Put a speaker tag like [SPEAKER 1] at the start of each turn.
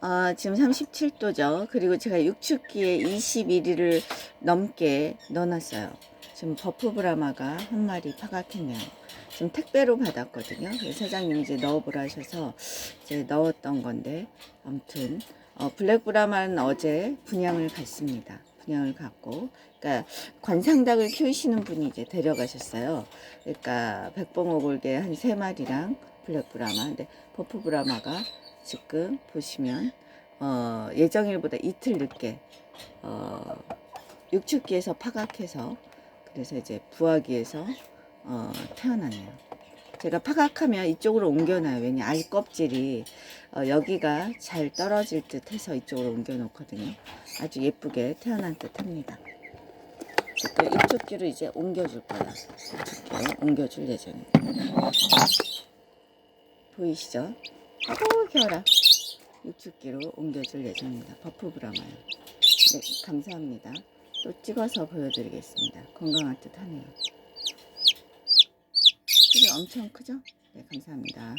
[SPEAKER 1] 아, 지금 37도죠. 그리고 제가 육축기에 21일을 넘게 넣어놨어요. 지금 버프 브라마가 한 마리 파각했네요. 지금 택배로 받았거든요. 사장님이 이제 넣어보라 하셔서 이제 넣었던 건데 아무튼 어, 블랙 브라마는 어제 분양을 갔습니다. 분양을 갔고, 그러니까 관상닭을 키우시는 분이 이제 데려가셨어요. 그러니까 백봉오골개 한 세 마리랑 블랙 브라마, 근데 버프 브라마가 지금 보시면 어, 예정일보다 이틀 늦게 어, 육축기에서 파각해서 그래서 이제 부화기에서 어, 태어났네요. 제가 파각하면 이쪽으로 옮겨놔요. 왜냐 알 껍질이 어, 여기가 잘 떨어질 듯 해서 이쪽으로 옮겨 놓거든요. 아주 예쁘게 태어난 듯 합니다. 그 육축기로 이제 옮겨줄 거예요. 육축기로 옮겨줄 예정입니다. 보이시죠? 아고 겨라 육축기로 옮겨줄 예정입니다. 버프 브라마요. 네, 감사합니다. 또 찍어서 보여드리겠습니다. 건강할 듯 하네요. 크기 엄청 크죠? 네, 감사합니다.